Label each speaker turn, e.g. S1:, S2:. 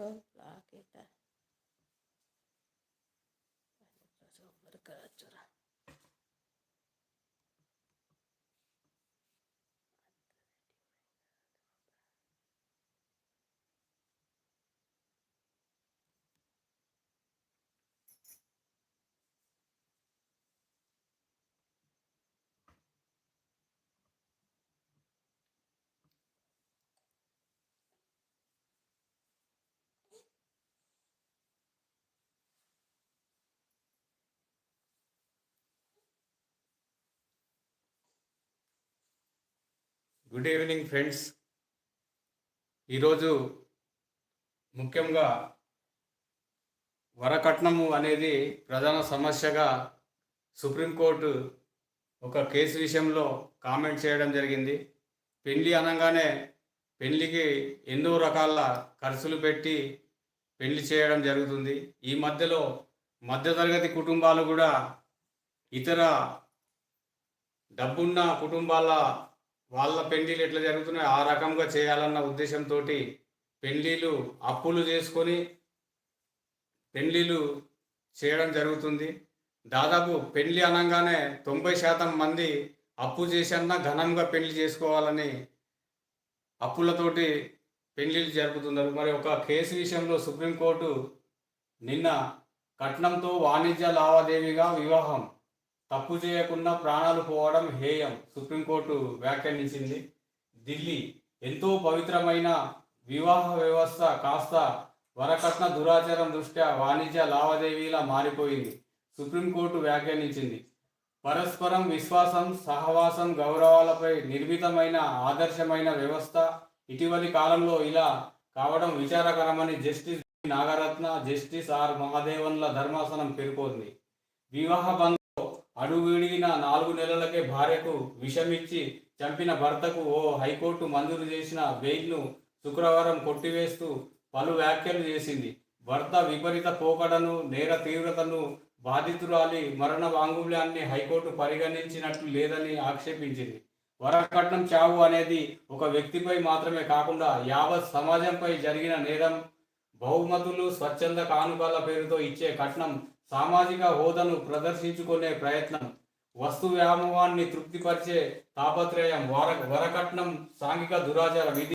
S1: kita. Assalamualaikum warahmatullahi wabarakatuh.
S2: Good evening friends ఈరోజు ముఖ్యంగా వరకట్నము అనేది ప్రధాన సమస్యగా సుప్రీంకోర్టు ఒక కేసు విషయంలో కామెంట్ చేయడం జరిగింది. పెళ్ళి అనగానే పెళ్ళికి ఎన్నో రకాల ఖర్చులు పెట్టి పెళ్ళి చేయడం జరుగుతుంది. ఈ మధ్యలో మధ్యతరగతి కుటుంబాలు కూడా ఇతర డబ్బున్న కుటుంబాల వాళ్ళ పెళ్ళిళ్ళు ఎట్లా జరుగుతున్నాయి? ఆ రకంగా చేయాలన్న ఉద్దేశంతో పెళ్ళిళ్ళు అప్పులు చేసుకొని పెళ్ళిళ్ళు చేయడం జరుగుతుంది. దాదాపు పెళ్ళి అనగానే తొంభై శాతం మంది అప్పు చేసన్నా ఘనంగా పెళ్ళి చేసుకోవాలని అప్పులతోటి పెళ్ళిళ్ళు జరుపుతున్నారు. మరి ఒక కేసు విషయంలో సుప్రీంకోర్టు నిన్న కట్నంతో వాణిజ్య లావాదేవీగా వివాహం తప్పు చేయకుండా ప్రాణాలు పోవడం హేయం. సుప్రీంకోర్టు వ్యాఖ్యానించింది. ఢిల్లీ ఎంతో పవిత్రమైన వివాహ వ్యవస్థ కాస్త వరకట్న దురాచారం దృష్ట్యా వాణిజ్య లావాదేవీలా మారిపోయింది. సుప్రీంకోర్టు వ్యాఖ్యానించింది. పరస్పరం విశ్వాసం సహవాసం గౌరవాలపై నిర్మితమైన ఆదర్శమైన వ్యవస్థ ఇటీవలి కాలంలో ఇలా కావడం విచారకరమని జస్టిస్ నాగరత్న జస్టిస్ ఆర్ మహాదేవన్ల ధర్మాసనం పేర్కొంది. వివాహ బంధ అడుగుడిగిన నాలుగు నెలలకే భార్యకు విషమిచ్చి చంపిన భర్తకు ఓ హైకోర్టు మంజూరు చేసిన బెయిల్ను శుక్రవారం కొట్టివేస్తూ పలు వ్యాఖ్యలు చేసింది. భర్త విపరీత పోకడను నేర తీవ్రతను బాధితురాలి మరణ వాంగుల్యాన్ని హైకోర్టు పరిగణించినట్లు లేదని ఆక్షేపించింది. వరకట్నం చావు అనేది ఒక వ్యక్తిపై మాత్రమే కాకుండా యావత్ సమాజంపై జరిగిన నేరం బహుమతులు స్వచ్ఛంద కానుకల పేరుతో ఇచ్చే కట్నం సామాజిక హోదాను ప్రదర్శించుకునే ప్రయత్నం వస్తు వ్యామోహాన్ని తృప్తిపరిచే తాపత్రయం వర వరకట్నం సాంఘిక దురాచార విధి